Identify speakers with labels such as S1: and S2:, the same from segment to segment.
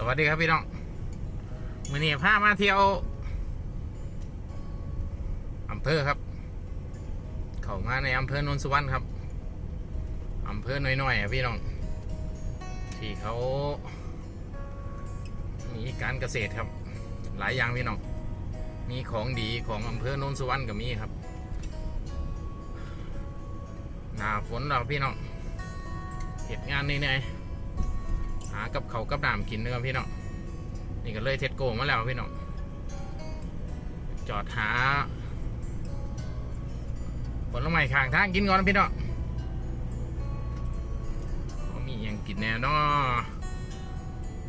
S1: สวัสดีครับพี่น้องมื่อนี้พามาเที่ยวอำเภอครับ เข้ามาในอำเภอโนนสุวรรณครับอำเภอน้อยๆอะพี่น้อง ที่เขา มีการเกษตรครับ หลายอย่างพี่น้อง มีของดีของอำเภอโนนสุวรรณก็มีครับ หน้าฝนเราพี่น้องเหตุงานนี่ไงากับเขากับน้ำกินเนื้อพี่น้องนี่ก็เลยเท็ดโกมาแล้วพี่น้องจอดหาผลไม้ข้างทางกินก่อนพี่น้องเขามีอย่างกินแน่นอ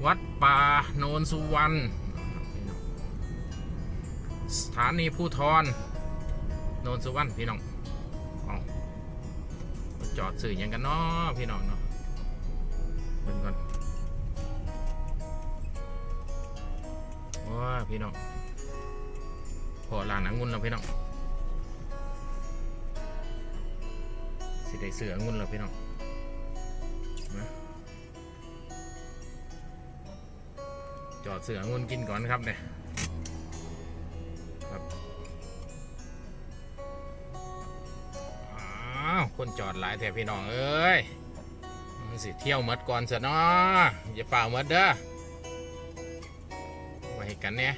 S1: วัดป่าโนนสุวรรณสถานีภูทรโนนสุวรรณพี่น้องอจอดสื่อหยังกันเนาะพี่น้องเนาะเบิ่งก่อน พี่น้องพอลานองุ่นแล้วพี่น้องสิได้เสืองุ่นแล้วพี่น้องนะจอดเสืองุ่นกินก่อนครับเนี่ยครับอ้าวคนจอดหลายแถวพี่น้องเอ้ยมันสิเที่ยวหมดก่อนเสนาะอย่าเปล่าหมดเด้อ ให้กันเนี่ย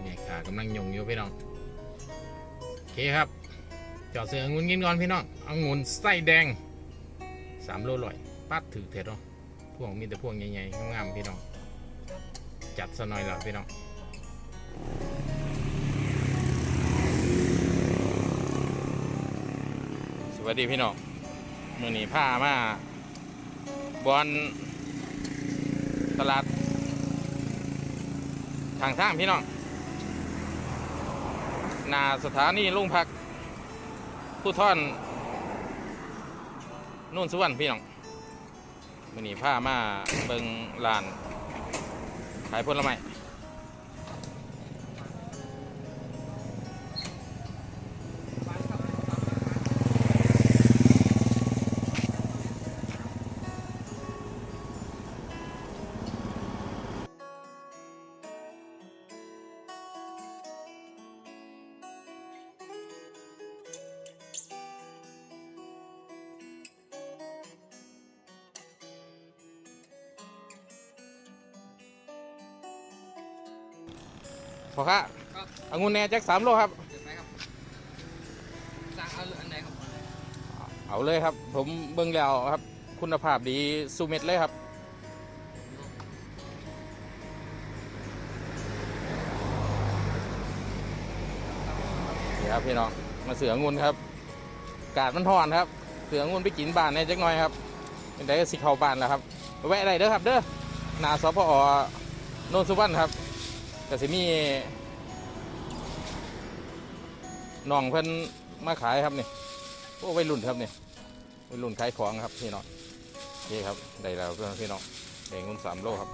S1: เมียขากำลังยงอยู่พี่น้อง โอเคครับ จอดเสือองุ่นกินก่อนพี่น้ององุ่นไส้แดงสามโลลอยปัดถือเถิดเนาะพวกมีแต่พวกใหญ่ๆงามๆพี่น้อง จัดซะหน่อยละพี่น้องสวัสดีพี่น้องมือนี้ผ้ามาบอลตลาด ทางทางพี่น้องหนาสถานีลุงพัก ผู้ท่อนนุ่นสุวรรณพี่น้องมือนี้ผ้ามาเบิงลาน ขายผลไม้ พอค่ะ
S2: ครับ
S1: องุ่นแหน่จักสามโลครับ
S2: เห็นไหมครับสั่งเอาอันไหนครับ
S1: เอาเลยครับ ผมเบิ่งแล้วครับ คุณภาพดีสูเม็ดเลยครับ นี่ครับพี่น้องมาเสือองุ่นครับ กาดมันทอนครับ เสือองุ่นไปกินบ้านในจักหน่อยครับเป็นได้สิเข้าบ้านแล้วครับ แวะได้เด้อครับ เด้อหนาสพอโนนสุวรรณครับ ก็สิมีน้องเพิ่นมาขายครับนี่โอ้วัยรุ่นครับนี่วัยรุ่นขายของครับพี่น้องโอเคครับได้แล้วเพื่อนพี่น้องแดงงุ่นสามโลครับ